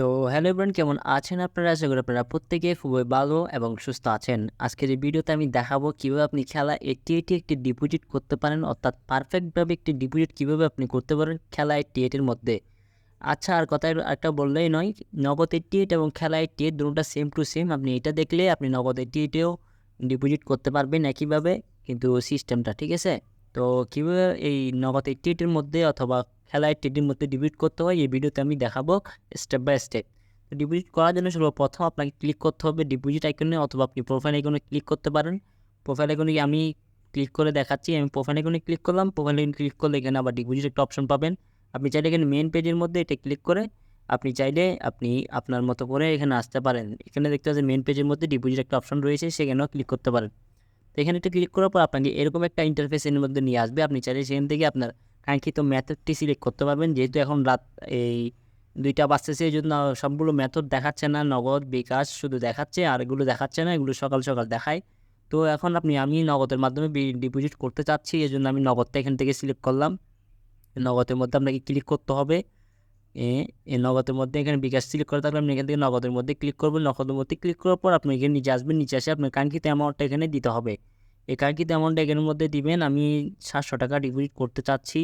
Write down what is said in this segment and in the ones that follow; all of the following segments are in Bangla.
তো হ্যালো এভরিওয়ান কেমন আছেন আপনারা আশা করি আপনারা প্রত্যেকে খুবই ভালো এবং সুস্থ আছেন আজকের এই ভিডিওতে আমি দেখাবো কীভাবে আপনি খেলা এটি এটি একটি ডিপোজিট করতে পারেন অর্থাৎ পারফেক্টভাবে একটি ডিপোজিট কীভাবে আপনি করতে পারেন খেলা এইটি এইটের মধ্যে আচ্ছা আর কথা একটা বললেই নয় নগদ এইটি এট এবং খেলা এইটি এইট দুটোটা সেম টু সেম আপনি এটা দেখলে আপনি নগদ এইটি এইটেও ডিপোজিট করতে পারবেন একইভাবে কিন্তু সিস্টেমটা ঠিক আছে তো কীভাবে এই নগদ এইটি এইটের মধ্যে অথবা খেলা এইটির মধ্যে ডিপোজিট করতে হয়, এই ভিডিওতে আমি দেখাবো স্টেপ বাই স্টেপ তো ডিপোজিট করার জন্য সর্বপ্রথম আপনাকে ক্লিক করতে হবে ডিপোজিট আইকনে অথবা আপনি প্রোফাইল আইকনে ক্লিক করতে পারেন। প্রোফাইল আইকনে আমি ক্লিক করে দেখাচ্ছি, আমি প্রোফাইল আইকনে ক্লিক করলাম প্রোফাইল আইকনে ক্লিক করলে এখানে আবার ডিপোজিট একটা অপশন পাবেন। আপনি চাইলে এখানে মেন পেজের মধ্যে এটা ক্লিক করে আপনি চাইলে আপনি আপনার মতো করে এখানে আসতে পারেন। এখানে দেখতে পাচ্ছেন মেন পেজের মধ্যে ডিপোজিট একটা অপশন রয়েছে, সেখানেও ক্লিক করতে পারেন। তো এখানে একটা ক্লিক করার পর আপনাকে এরকম একটা ইন্টারফেস এর মধ্যে নিয়ে আসবে। আপনি চাইলে সেখান থেকে আপনার কাঙ্ক্ষিত মেথডটি সিলেক্ট করতে পারবেন? যেহেতু এখন রাত, এই দুইটা বাজতেছে এই জন্য সবগুলো মেথড দেখাচ্ছে না। নগদ, বিকাশ শুধু দেখাচ্ছে, আর এগুলো দেখাচ্ছে না, এগুলো সকাল সকাল দেখায়। তো এখন আপনি, আমি নগদের মাধ্যমে ডিপোজিট করতে চাচ্ছি এই জন্য আমি নগদটা এখান থেকে সিলেক্ট করলাম। নগদের মধ্যে আপনাকে ক্লিক করতে হবে। এই নগদের মধ্যে এখানে বিকাশ সিলেক্ট করে থাকলে আপনি এখান থেকে নগদের মধ্যে ক্লিক করবেন। নগদের মধ্যে ক্লিক করার পর আপনি এখানে নিচে আসবেন, নিচে আসে আপনার কাঙ্ক্ষিত অ্যামাউন্টটা এখানে দিতে হবে। এই কাঙ্ক্ষিত অ্যামাউন্টটা এখানের মধ্যে দিবেন? আমি সাতশো টাকা ডিপোজিট করতে চাচ্ছি।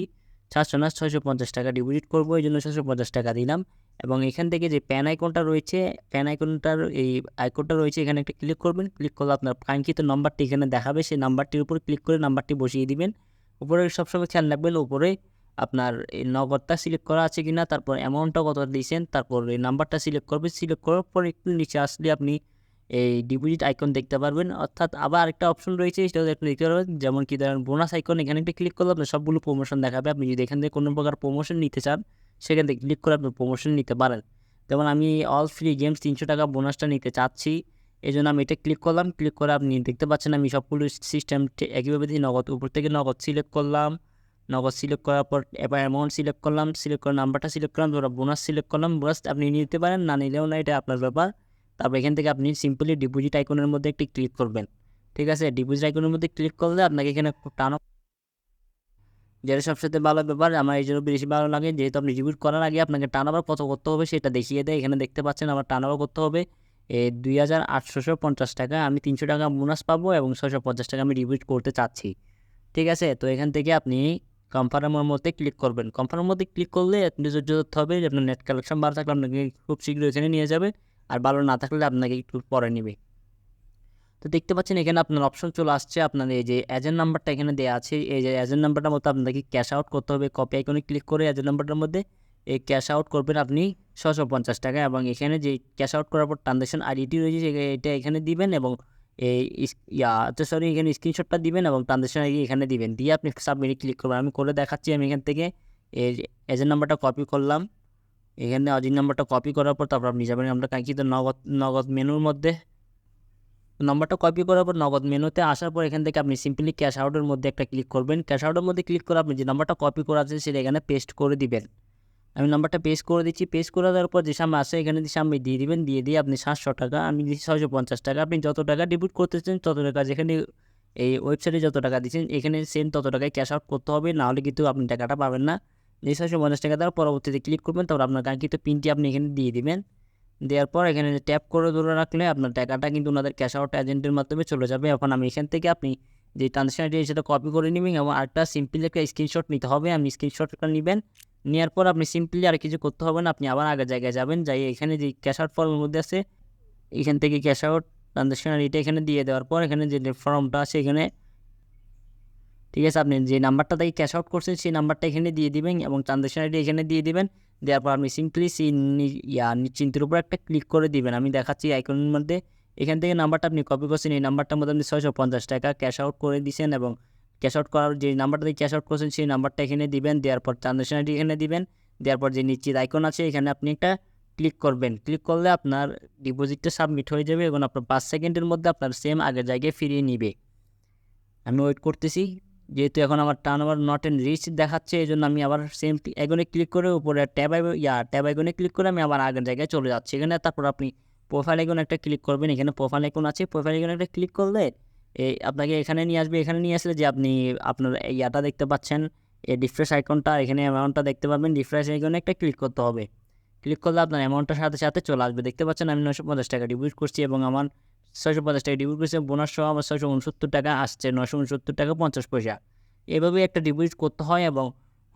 সাতশো না, ছয়শো পঞ্চাশ টাকা ডিপোজিট করব, এই জন্য ছশো পঞ্চাশ টাকা দিলাম। এবং এখান থেকে যে প্যান আইকনটা রয়েছে প্যান আইকনটার এই আইকনটা রয়েছে, এখানে একটা ক্লিক করবেন। ক্লিক করলে আপনার কাঙ্ক্ষিত নাম্বারটি এখানে দেখাবে। সেই নাম্বারটির উপর ক্লিক করে নাম্বারটি বসিয়ে দিবেন। উপরে সবসময় খেয়াল রাখবেন, উপরে আপনার এই নগদটা সিলেক্ট করা আছে কি না তারপর অ্যামাউন্টটা কত দিয়েছেন, তারপর এই নাম্বারটা সিলেক্ট করবেন। সিলেক্ট করার পর একটু নিচে আসলে আপনি এই ডিপোজিট আইকন দেখতে পারবেন। অর্থাৎ আবার আরেকটা অপশন রয়েছে, সেটাও আপনি দেখতে পারবেন। যেমন কি ধরেন বোনাস আইকন এখানে একটা ক্লিক করলে আপনার সবগুলো প্রমোশন দেখাবে। আপনি যদি এখান থেকে কোনো প্রকার প্রমোশন নিতে চান, সেখান থেকে ক্লিক করে আপনি প্রমোশন নিতে পারেন। যেমন আমি অল ফ্রি গেমস তিনশো টাকা বোনাসটা নিতে চাচ্ছি এই জন্য আমি এটা ক্লিক করলাম। ক্লিক করে আপনি দেখতে পাচ্ছেন আমি সবগুলো সিস্টেম একইভাবে দিয়ে নগদ, উপর থেকে নগদ সিলেক্ট করলাম। নগদ সিলেক্ট করার পর এবার অ্যামাউন্ট সিলেক্ট করলাম। সিলেক্ট করে নাম্বারটা সিলেক্ট করলাম তারপর বোনাস সিলেক্ট করলাম। বোনাস আপনি নিতে পারেন, না নিলেও না, এটা আপনার ব্যাপার। তারপর এখান থেকে আপনি সিম্পলি ডিপোজিট আইকনের মধ্যে একটি ক্লিক করবেন। ঠিক আছে? ডিপোজিট আইকনের মধ্যে ক্লিক করলে আপনাকে এখানে টানো। যেটা সবসাথে ভালো ব্যাপার, আমার এই জন্য বেশি ভালো লাগে। যেহেতু আপনি ডিপোজিট করার আগে আপনাকে টানাবার কত করতে হবে সেটা দেখিয়ে দেয়। এখানে দেখতে পাচ্ছেন আমার টানাবার করতে হবে। এই দুই হাজার আটশোশো পঞ্চাশ টাকা আমি তিনশো টাকা বোনাস পাবো এবং ছশো পঞ্চাশ টাকা আমি ডিপোজিট করতে চাচ্ছি। ঠিক আছে? তো এখান থেকে আপনি কনফার্মের মধ্যে ক্লিক করবেন। কনফার্মের মধ্যে ক্লিক করলে আপনি ধরতে হবে আপনার নেট কালেকশন ভালো থাকলে আপনাকে খুব শীঘ্র এখানে নিয়ে যাবে। আর ভালো না থাকলে আপনাকে একটু পরে নেবে। তো দেখতে পাচ্ছেন এখানে আপনার অপশন চলে আসছে আপনার এই যে এজেন্ট নাম্বারটা এখানে দেওয়া আছে। এই যে এজেন্ট নাম্বারটার মধ্যে আপনাকে ক্যাশ আউট করতে হবে। কপি আইকনে ক্লিক করে এজেন্ট নাম্বারটার মধ্যে এই ক্যাশ আউট করবেন আপনি ছশো পঞ্চাশ টাকা এবং এখানে যে ক্যাশ আউট করার পর ট্রানজ্যাকশন আইডিটি রয়েছে এটা এখানে দিবেন এবং এই ইয়া সরি এখানে স্ক্রিনশটটা দিবেন এবং ট্রানজ্যাকশন আইডি এখানে দিবেন। দিয়ে আপনি সাবমিটে ক্লিক করবেন। আমি করে দেখাচ্ছি আমি এখান থেকে। এই এজেন্ট নাম্বারটা কপি করলাম। এখানে অজিন নাম্বারটা কপি করার পর তারপর আপনি যাবেন আমরা কাঙ্ক্ষিত নগদ নগদ মেনুর মধ্যে। নাম্বারটা কপি করার পর নগদ মেনুতে আসার পর এখান থেকে আপনি সিম্পলি ক্যাশ আউটের মধ্যে একটা ক্লিক করবেন। ক্যাশ আউটের মধ্যে ক্লিক করে আপনি যে নাম্বারটা কপি করা আছে সেটা এখানে পেস্ট করে দিবেন। আমি নাম্বারটা পেস্ট করে দিচ্ছি। পেস্ট করে দেওয়ার পর যে সামনে আসে এখানে দিয়ে সামনে দিয়ে দিবেন, দিয়ে দিয়ে আপনি সাতশো টাকা, আমি দিচ্ছি ছয়শো পঞ্চাশ টাকা। আপনি যত টাকা ডিপুট করতেছেন, তত টাকা যেখানে এই ওয়েবসাইটে যত টাকা দিচ্ছেন, এখানে সেম তত টাকায় ক্যাশ আউট করতে হবে। নাহলে কিন্তু আপনি টাকাটা পাবেন না। এই ছয়শো পঞ্চাশ টাকা দেওয়ার পরবর্তীতে ক্লিক করবেন, তারপর আপনার কাঙ্ক্ষিত পিনটি আপনি এখানে দিয়ে দিবেন। দেওয়ার পর এখানে ট্যাপ করে ধরে রাখলে আপনার টাকাটা কিন্তু ওনাদের ক্যাশ আউট এজেন্টের মাধ্যমে চলে যাবে। এখন আমি এখান থেকে আপনি যে ট্রানজ্যাকশন আইডি সেটা কপি করে নেবেন এবং আরেকটা সিম্পলি একটা স্ক্রিনশট নিতে হবে। আপনি স্ক্রিনশটটা নেবেন, নেওয়ার পর আপনি সিম্পলি আর কিছু করতে হবে না, আপনি আবার আগের জায়গায় যাবেন। যাই এখানে যে ক্যাশ আউট ফর্মের মধ্যে আছে, এখান থেকে ক্যাশ আউট ট্রানজ্যাকশন আইডিটা এখানে দিয়ে দেওয়ার পর এখানে যে ফর্মটা আছে এখানে ঠিক আছে? আপনি যে নাম্বারটা থেকে ক্যাশ আউট করছেন, সেই নাম্বারটা এখানে দিয়ে দিবেন এবং ট্রানজ্যাকশন আইডি এখানে দিয়ে দিবেন। দেওয়ার পর আপনি সিম্পলি সেই ইয়া নিশ্চিন্তের উপর একটা ক্লিক করে দিবেন। আমি দেখাচ্ছি আইকনের মধ্যে। এখান থেকে নাম্বারটা আপনি কপি করছেন, এই নাম্বারটার মধ্যে আপনি ছয়শো পঞ্চাশ টাকা ক্যাশ আউট করে দিয়েছেন এবং ক্যাশ আউট করার যে নাম্বারটা দিয়ে ক্যাশ আউট করছেন, সেই নাম্বারটা এখানে দিবেন। দেওয়ার পর ট্রানজ্যাকশন আইডি এখানে দিবেন। দেওয়ার পর যে নিশ্চিত আইকন আছে, এখানে আপনি একটা ক্লিক করবেন। ক্লিক করলে আপনার ডিপোজিটটা সাবমিট হয়ে যাবে এবং আপনার পাঁচ সেকেন্ডের মধ্যে আপনার সেম আগের জায়গায় ফিরিয়ে নিবে। আমি ওয়েট করতেছি। যেহেতু এখন আমার turnover not enrich দেখাচ্ছে এই জন্য আমি আবার সেম আইকনে ক্লিক করে উপরে ট্যাব ইয়া ট্যাব আইকনে ক্লিক করে আমি আবার আগের জায়গায় চলে যাচ্ছি। এখানে তারপর আপনি প্রোফাইল আইকন একটা ক্লিক করবেন। এখানে প্রোফাইল আইকন আছে। প্রোফাইল আইকন একটা ক্লিক করলে এই আপনাকে এখানে নিয়ে আসবে। এখানে নিয়ে আসলে যে আপনি আপনার ইয়াটা দেখতে পাচ্ছেন, এই রিফ্রেশ আইকনটা এখানে অ্যামাউন্টটা দেখতে পাবেন। রিফ্রেশ আইকনে একটা ক্লিক করতে হবে। ক্লিক করলে আপনার অ্যামাউন্টটার সাথে সাথে চলে আসবে। দেখতে পাচ্ছেন আমি নশো পঞ্চাশ টাকা ডিপোজিট করছি এবং আমার ছয়শো পঞ্চাশ টাকা। ডিপোজিট করছি বোনাস সহ আমার ছয়শো উনসত্তর টাকা আসছে নশো উনসত্তর টাকা পঞ্চাশ পয়সা। এভাবেই একটা ডিপোজিট করতে হয় এবং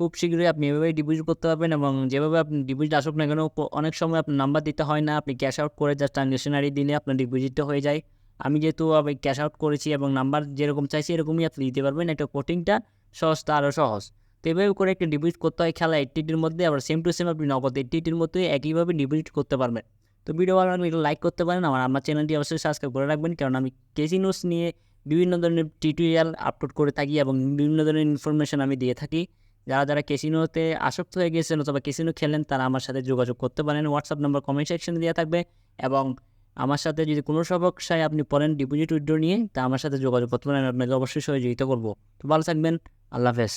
খুব শীঘ্রই আপনি এভাবেই ডিপোজিট করতে পারবেন এবং যেভাবে আপনি ডিপোজিট আসুক না কেন অনেক সময় আপনার নাম্বার দিতে হয় না, আপনি ক্যাশ আউট করে জাস্ট ট্রানজ্যাকশনারি দিলে আপনার ডিপোজিটটা হয়ে যায়। আমি যেহেতু আমি ক্যাশ আউট করেছি এবং নাম্বার যেরকম চাইছি এরকমই আপনি দিতে পারবেন, একটা কোটিংটা সহজটা আরও সহজ। তো এভাবে করে একটা ডিপোজিট করতে হয়, খেলা এইটিটির মধ্যে, আবার সেম টু সেম আপনি নগদ এইটিটির মধ্যে একইভাবে ডিপোজিট করতে পারবেন। তো ভিডিও ভালো লাগলে লাইক করতে পারেন। আমার আমার চ্যানেলটি অবশ্যই সাবস্ক্রাইব করে রাখবেন। কারণ আমি কেসিনোস নিয়ে বিভিন্ন ধরনের টিউটোরিয়াল আপলোড করে থাকি এবং বিভিন্ন ধরনের ইনফরমেশন আমি দিয়ে থাকি। যারা যারা কেসিনোতে আসক্ত হয়ে গেছেন অথবা কেসিনো খেলেন, তারা আমার সাথে যোগাযোগ করতে পারেন। হোয়াটসঅ্যাপ নম্বর কমেন্ট সেকশনে দেওয়া থাকবে এবং আমার সাথে যদি কোনো সমস্যায় আপনি পড়েন ডিপোজিট উইথড্র নিয়ে, তা আমার সাথে যোগাযোগ করতে পারেন। আপনাকে অবশ্যই সহযোগিতা করব। তো ভালো থাকবেন। আল্লাহ হাফেজ।